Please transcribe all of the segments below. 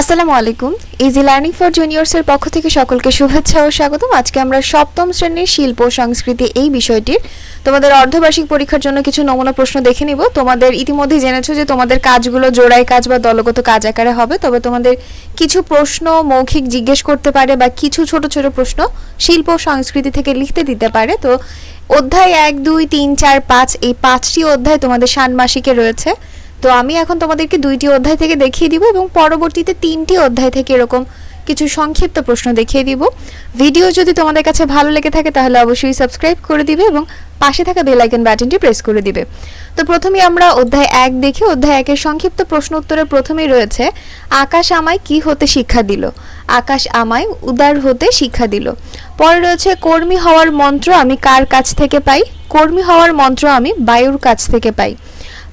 আসসালামু আলাইকুম। Easy learning for জুনিয়র্সের পক্ষ থেকে সকলকে শুভেচ্ছা ও স্বাগতম। আজকে আমরা সপ্তম শ্রেণির শিল্প সংস্কৃতি এই বিষয়টির তোমাদের অর্ধবার্ষিক পরীক্ষার জন্য কিছু নমুনা প্রশ্ন দেখে নিব। তোমাদের ইতিমধ্যে জেনেছো যে তোমাদের কাজগুলো জোড়াই কাজ বা দলগত কাজ আকারে হবে, তবে তোমাদের কিছু প্রশ্ন মৌখিক জিজ্ঞেস করতে পারে বা কিছু ছোট ছোট প্রশ্ন শিল্প সংস্কৃতি থেকে লিখতে দিতে পারে। তো অধ্যায় এক, দুই, তিন, চার, পাঁচ, এই পাঁচটি অধ্যায় তোমাদের ষান্মাসিকে রয়েছে। তো আমি এখন তোমাদেরকে দুইটি অধ্যায় থেকে দেখিয়ে দিব এবং পরবর্তীতে তিনটি অধ্যায় থেকে এরকম কিছু সংক্ষিপ্ত প্রশ্ন দেখিয়ে দিব। ভিডিও যদি তোমাদের কাছে ভালো লেগে থাকে তাহলে অবশ্যই সাবস্ক্রাইব করে দিবে এবং পাশে থাকা বেল আইকন বাটনটি প্রেস করে দিবে। তো প্রথমেই আমরা অধ্যায় এক দেখি। অধ্যায় একের সংক্ষিপ্ত প্রশ্ন উত্তরের প্রথমেই রয়েছে, আকাশ আমায় কি হতে শিক্ষা দিল? আকাশ আমায় উদার হতে শিক্ষা দিল। পরে রয়েছে, কর্মী হওয়ার মন্ত্র আমি কার কাছ থেকে পাই? কর্মী হওয়ার মন্ত্র আমি বায়ুর কাছ থেকে পাই।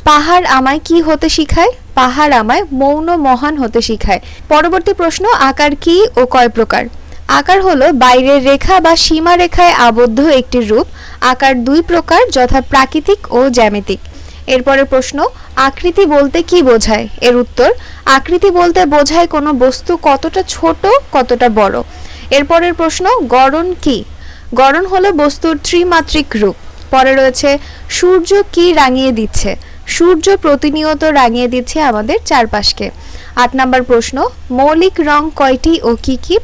পাহাড় আমায় কি হতে শিখায়? পাহাড় আমায় মৌন মহান হতে শিখায়। পরবর্তী প্রশ্ন, আকার কি ও কয় প্রকার? আকার হলো বাইরের রেখা বা সীমা রেখায় আবদ্ধ একটি রূপ। আকার দুই প্রকার, যথা প্রাকৃতিক ও জ্যামিতিক। এরপরের প্রশ্ন, আকৃতি বলতে কি বোঝায়? এর উত্তর, আকৃতি বলতে বোঝায় কোনো বস্তু কতটা ছোট, কতটা বড়। এরপরের প্রশ্ন, গড়ন কি? গড়ন হলো বস্তুর ত্রিমাত্রিক রূপ। পরে রয়েছে, সূর্য কি রাঙিয়ে দিচ্ছে? সূর্য প্রতিনিয়ত রাঙিয়ে দিচ্ছে আমাদের চারপাশকে। আট নম্বর প্রশ্ন, মৌলিক রং কয়টি ও কি কি?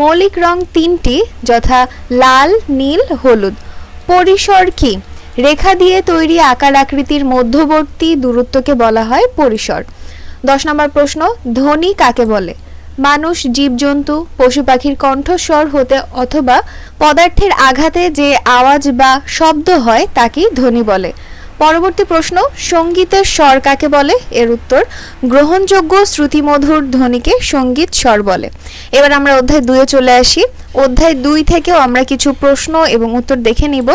মৌলিক রং তিনটি, যথা লাল, নীল, হলুদ। পরিসর কি? রেখা দিয়ে তৈরি আকার আকৃতির মধ্যবর্তী দূরত্বকে বলা হয় পরিসর। দশ নম্বর প্রশ্ন, ধ্বনি কাকে বলে? মানুষ, জীবজন্তু, পশু পাখির কণ্ঠস্বর হতে অথবা পদার্থের আঘাতে যে আওয়াজ বা শব্দ হয় তাকেই ধ্বনি বলে। পরবর্তী প্রশ্ন, সঙ্গীতের স্বর কাকে বলে? এর উত্তর, গ্রহণযোগ্য শ্রুতিমধুর ধ্বনিকে সংগীত স্বর বলে। এবার আমরা অধ্যায় দুয়ে চলে আসি। অধ্যায় দুই থেকেও আমরা কিছু প্রশ্ন এবং উত্তর দেখে নিব।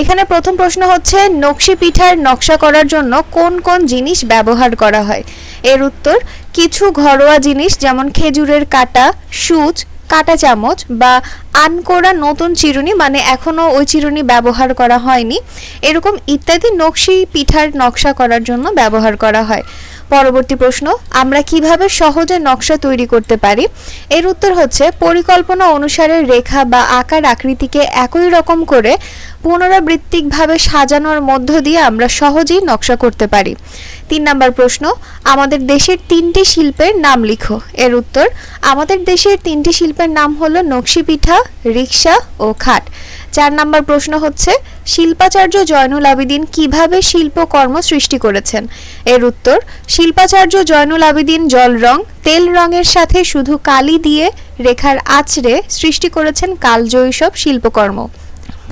এখানে প্রথম প্রশ্ন হচ্ছে, নকশি পিঠার নকশা করার জন্য কোন কোন জিনিস ব্যবহার করা হয়? এর উত্তর, কিছু ঘরোয়া জিনিস যেমন খেজুরের কাটা, সুচ কাটা চামচ বা আনকোড়া নতুন চিরুনি মানে এখনও ওই চিরুনি ব্যবহার করা হয়নি। এরকম ইত্যাদি নকশি পিঠার নকশা করার জন্য ব্যবহার করা হয়। পরবর্তী প্রশ্ন, আমরা কীভাবে সহজে নকশা তৈরি করতে পারি? এর উত্তর হচ্ছে, পরিকল্পনা অনুসারে রেখা বা আকার আকৃতিকে একই রকম করে পুনরাবৃত্তিকভাবে সাজানোর মধ্য দিয়ে আমরা সহজেই নকশা করতে পারি। তিন নম্বর প্রশ্ন, আমাদের দেশের তিনটি শিল্পের নাম লিখো। এর উত্তর, আমাদের দেশের তিনটি শিল্পের নাম হলো নকশি পিঠা রিক্সা ও খাট। চার নাম্বার প্রশ্ন হচ্ছে, শিল্পাচার্য জয়নুল আবেদিন কীভাবে শিল্পকর্ম সৃষ্টি করেছেন? এর উত্তর, শিল্পাচার্য জয়নুল আবেদিন জল রং, তেল রঙের সাথে শুধু কালি দিয়ে রেখার আঁচড়ে সৃষ্টি করেছেন কালজয়ী শিল্পকর্ম।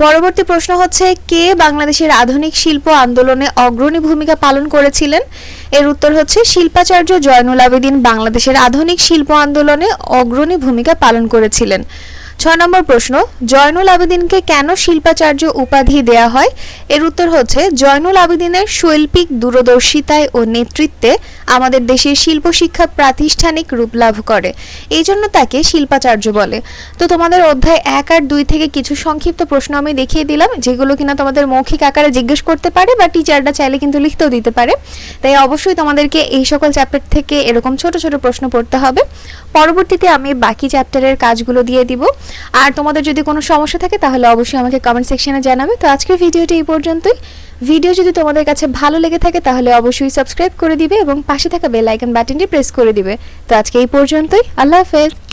পরবর্তী প্রশ্ন হচ্ছে, কে বাংলাদেশের আধুনিক শিল্প আন্দোলনে অগ্রণী ভূমিকা পালন করেছিলেন? এর উত্তর হচ্ছে, শিল্পাচার্য জয়নুল আবেদিন বাংলাদেশের আধুনিক শিল্প আন্দোলনে অগ্রণী ভূমিকা পালন করেছিলেন। ছয় নম্বর প্রশ্ন, জয়নুল আবেদিনকে কেন শিল্পাচার্য উপাধি দেয়া হয়? এর উত্তর হচ্ছে, জয়নুল আবেদিনের শৈল্পিক দূরদর্শিতায় ও নেতৃত্বে আমাদের দেশের শিল্প শিক্ষা প্রাতিষ্ঠানিক রূপ লাভ করে। এই জন্য তাকে শিল্পাচার্য বলে। তো তোমাদের অধ্যায় এক আর দুই থেকে কিছু সংক্ষিপ্ত প্রশ্ন আমি দেখিয়ে দিলাম, যেগুলো কিনা তোমাদের মৌখিক আকারে জিজ্ঞেস করতে পারে বা টিচাররা চাইলে কিন্তু লিখতেও দিতে পারে। তাই অবশ্যই তোমাদেরকে এই সকল চ্যাপ্টার থেকে এরকম ছোট ছোট প্রশ্ন পড়তে হবে। পরবর্তীতে আমি বাকি চ্যাপ্টারের কাজগুলো দিয়ে দিব। আর তোমাদের যদি কোনো সমস্যা থাকে, তাহলে অবশ্যই আমাকে কমেন্ট সেকশনে জানাবে। তো আজকের ভিডিওটি এই পর্যন্তই। ভিডিও যদি তোমাদের কাছে ভালো লেগে থাকে, তাহলে অবশ্যই সাবস্ক্রাইব করে দিবে এবং পাশে থাকা বেল আইকন বাটনটি প্রেস করে দিবে। তো আজকে এই পর্যন্তই। আল্লাহ হাফেজ।